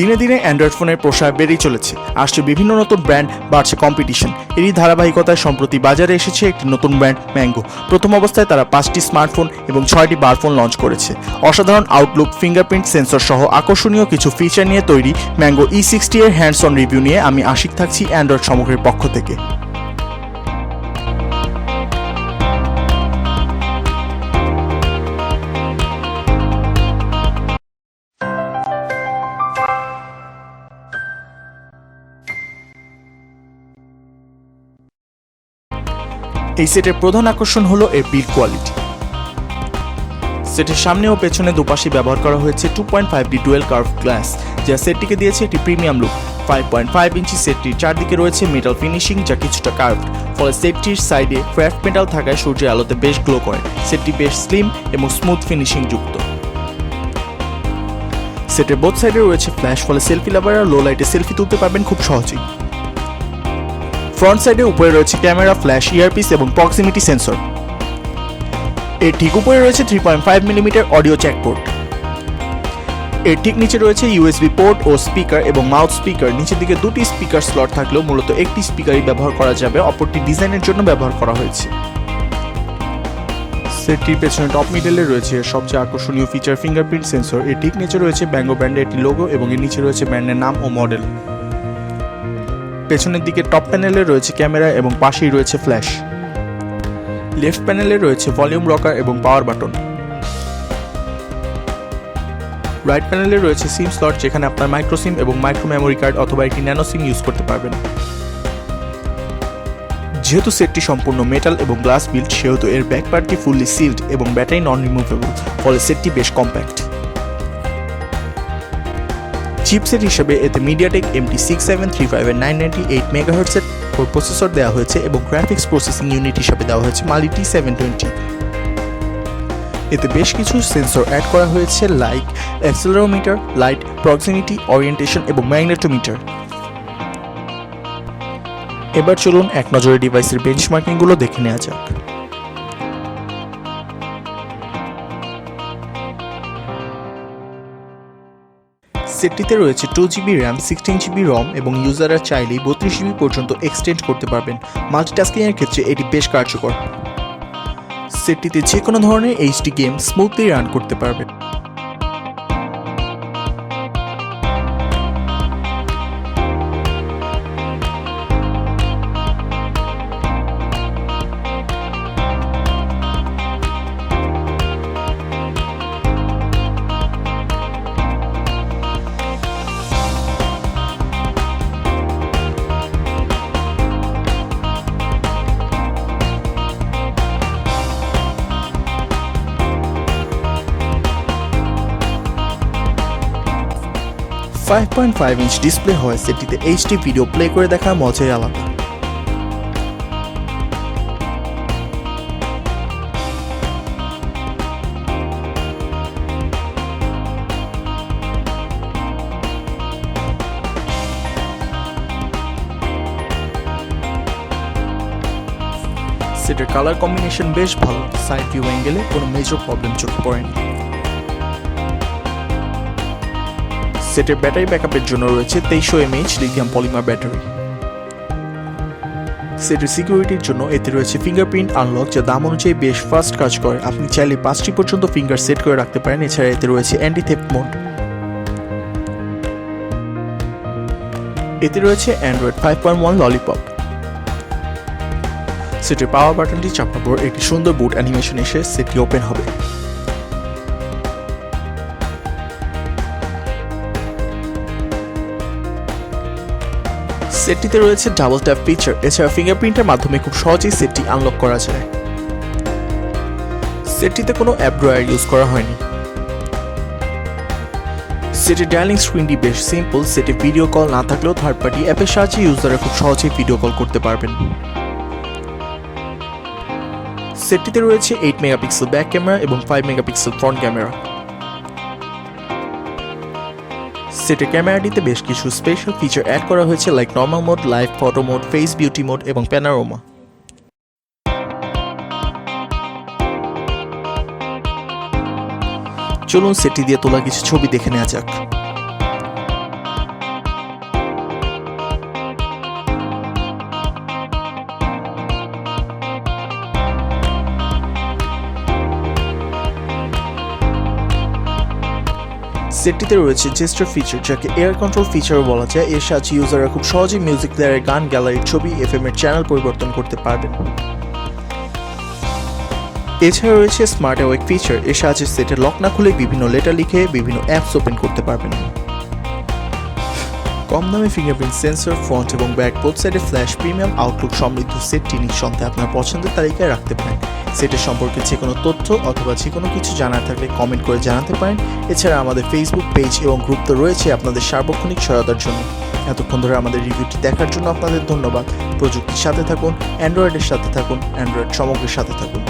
দিনে দিনে অ্যান্ড্রয়েড ফোনের প্রসার বেড়েই চলেছে। আসছে বিভিন্ন নতুন ব্র্যান্ড বাড়ছে কম্পিটিশন এরই ধারাবাহিকতায় সম্প্রতি বাজারে এসেছে একটি নতুন ব্র্যান্ড ম্যাঙ্গো প্রথম অবস্থায় তারা পাঁচটি স্মার্টফোন এবং ছয়টি বারফোন লঞ্চ করেছে। অসাধারণ আউটলুক ফিঙ্গারপ্রিন্ট সেন্সর সহ আকর্ষণীয় কিছু ফিচার নিয়ে তৈরি ম্যাঙ্গো ই সিক্সটি এর হ্যান্ডস অন রিভিউ নিয়ে আমি আশিক থাকছি অ্যান্ড্রয়েড সমগ্রের পক্ষ থেকে। এই সেটের প্রধান আকর্ষণ হলো এর বিল্ড কোয়ালিটি সেটের সামনে ও পেছনে দুপাশে ব্যবহার করা হয়েছে two point five D dual curve glass যা সেটটিকে দিয়েছে একটি premium look five point five inch সেটটির চারদিকে রয়েছে মেটাল ফিনিশিং যা কিছুটা কার্ভড ফলে সেটটির সাইডে ক্র্যাফট মেটাল থাকায় সূর্যের আলোতে বেশ গ্লো করে। সেটটি বেশ স্লিম এবং স্মুথ ফিনিশিং যুক্ত। সেটের বোথ সাইডে রয়েছে ফ্ল্যাশ ফলে সেলফি লাভাররা লো লাইটে সেলফি তুলতে পারবেন খুব সহজেই। ফ্রন্ট সাইডে উপরে রয়েছে ক্যামেরা, ফ্ল্যাশ ইয়ারপিস এবং প্রক্সিমিটি সেন্সর এর ঠিক উপরে রয়েছে three point five millimetre audio jack port এর ঠিক নিচে রয়েছে ইউএসবি পোর্ট ও স্পিকার এবং মাউথ স্পিকার নিচের দিকে দুটি স্পিকার স্লট থাকলেও মূলত একটি স্পিকারই ব্যবহার করা যাবে। অপরটি ডিজাইনের জন্য ব্যবহার করা হয়েছে। সেটটির পেছনে টপ মিডলে রয়েছে সবচেয়ে আকর্ষণীয় ফিচার ফিঙ্গারপ্রিন্ট সেন্সর এর ঠিক নিচে রয়েছে ব্যাঙ্গো ব্র্যান্ডের একটি লোগো এবং এর নিচে রয়েছে ব্র্যান্ডের নাম ও মডেল পেছনের দিকে টপ প্যানেলে রয়েছে ক্যামেরা এবং পাশেই রয়েছে ফ্ল্যাশ লেফট প্যানেলে রয়েছে ভলিউম রকার এবং পাওয়ার বাটন রাইট প্যানেলে রয়েছে সিম স্লট যেখানে আপনার মাইক্রো সিম এবং মাইক্রো মেমোরি কার্ড অথবা একটি ন্যানো সিম ইউজ করতে পারবেন। যেহেতু সেটটি সম্পূর্ণ মেটাল এবং গ্লাস বিল্ড সেহেতু এর ব্যাক পার্টটি ফুললি সিল্ড এবং ব্যাটারি নন রিমুভেবল ফলে সেটটি বেশ কম্প্যাক্ট চিপসেট হিসেবে এতে MediaTek MT six seven three ফাইভের নাইন নাইনটি এইট মেগাহার্টসের প্রসেসর দেওয়া হয়েছে এবং গ্রাফিক্স প্রসেসিং ইউনিট হিসেবে দেওয়া হয়েছে মালিটি সেভেন টোয়েন্টি এতে বেশ কিছু সেন্সর অ্যাড করা হয়েছে like accelerometer light proximity orientation এবং ম্যাগনেটোমিটার এবার চলুন এক নজরে ডিভাইসের বেঞ্চমার্কিংগুলো দেখে নেওয়া যাক। সেটটিতে রয়েছে two GB RAM sixteen GB ROM এবং ইউজাররা চাইলেই বত্রিশ জিবি পর্যন্ত এক্সটেন্ড করতে পারবেন। মাল্টিটাস্কিংয়ের ক্ষেত্রে এটি বেশ কার্যকর। সেটটিতে যে কোনো ধরনের এইচডি গেম স্মুথলি রান করতে পারবেন five point five inch display হয়, সেটিতে এইচডি ভিডিও প্লে করে দেখার মজাই আলাদা। সেটের কালার কম্বিনেশন বেশ ভালো সাইড ভিউ অ্যাঙ্গেলে কোনো মেজর প্রবলেম চোখে পড়েনি। সেটের ব্যাটারি ব্যাকআপের জন্য রয়েছে তেইশশো এমএইচ লিথিয়াম পলিমার ব্যাটারি। সেটের সিকিউরিটির জন্য এতে রয়েছে ফিঙ্গারপ্রিন্ট আনলক, যা দাম অনুযায়ী বেশ ফাস্ট কাজ করে। আপনি চাইলে পাঁচটি পর্যন্ত ফিঙ্গার সেট করে রাখতে পারেন। এছাড়া এতে রয়েছে অ্যান্টি থেফট মোড। এতে রয়েছে Android five point one Lollipop. সেটের পাওয়ার বাটনটি চাপার পর একটি সুন্দর বুট অ্যানিমেশন এসে সেটটি ওপেন হবে। সেটটিতে রয়েছে ডাবল ট্যাপ ফিচার এছাড়া ফিঙ্গারপ্রিন্টের মাধ্যমে খুব সহজেই সেটটি আনলক করা যায়। সেটটিতে কোনো অ্যাপ ড্রয়ার ইউজ করা হয়নি। সেটের ডায়ালিং স্ক্রিনটি বেশ সিম্পল সেটে ভিডিও কল না থাকলেও থার্ড পার্টি অ্যাপের সাহায্যে ইউজাররা খুব সহজেই ভিডিও কল করতে পারবেন। সেটটিতে রয়েছে এইট মেগাপিক্সেল ব্যাক ক্যামেরা এবং ফাইভ মেগাপিক্সেল ফ্রন্ট ক্যামেরা সেটের ক্যামেরাটিতে বেশ কিছু স্পেশাল ফিচার অ্যাড করা হয়েছে like normal mode live photo mode face beauty mode এবং প্যানারোমা চলুন সেটি দিয়ে তোলা কিছু ছবি দেখে নেওয়া যাক। সেটটিতে রয়েছে জেস্টার ফিচার যাকে এয়ার কন্ট্রোল ফিচারও বলা যায়। এর সাহায্যে ইউজাররা খুব সহজেই মিউজিক প্লেয়ারের গান গ্যালারির ছবি এফ এর চ্যানেল পরিবর্তন করতে পারবেন। এছাড়া রয়েছে স্মার্ট অ্যাওয়েক ফিচার এর সাহায্যে সেটের লক না খুলে বিভিন্ন লেটার লিখে বিভিন্ন অ্যাপস ওপেন করতে পারবেন। কম দামে ফিঙ্গারপ্রিন্ট সেন্সর, ফ্রন্ট এবং ব্যাক, বোথ সাইডে ফ্ল্যাশ, প্রিমিয়াম, আউটলুক সমৃদ্ধ সেটটি নিঃসন্দেহে আপনার পছন্দের তালিকায় রাখতে পারেন। সেটের সম্পর্কে যে কোনো তথ্য অথবা যে কোনো কিছু জানার থাকলে কমেন্ট করে জানাতে পারেন। এছাড়া আমাদের ফেসবুক পেজ এবং গ্রুপ তো রয়েছে আপনাদের সার্বক্ষণিক সহায়তার জন্য। এতক্ষণ ধরে আমাদের রিভিউটি দেখার জন্য আপনাদের ধন্যবাদ। প্রযুক্তির সাথে থাকুন, অ্যান্ড্রয়েডের সাথে থাকুন, অ্যান্ড্রয়েড সমগ্রের সাথে থাকুন।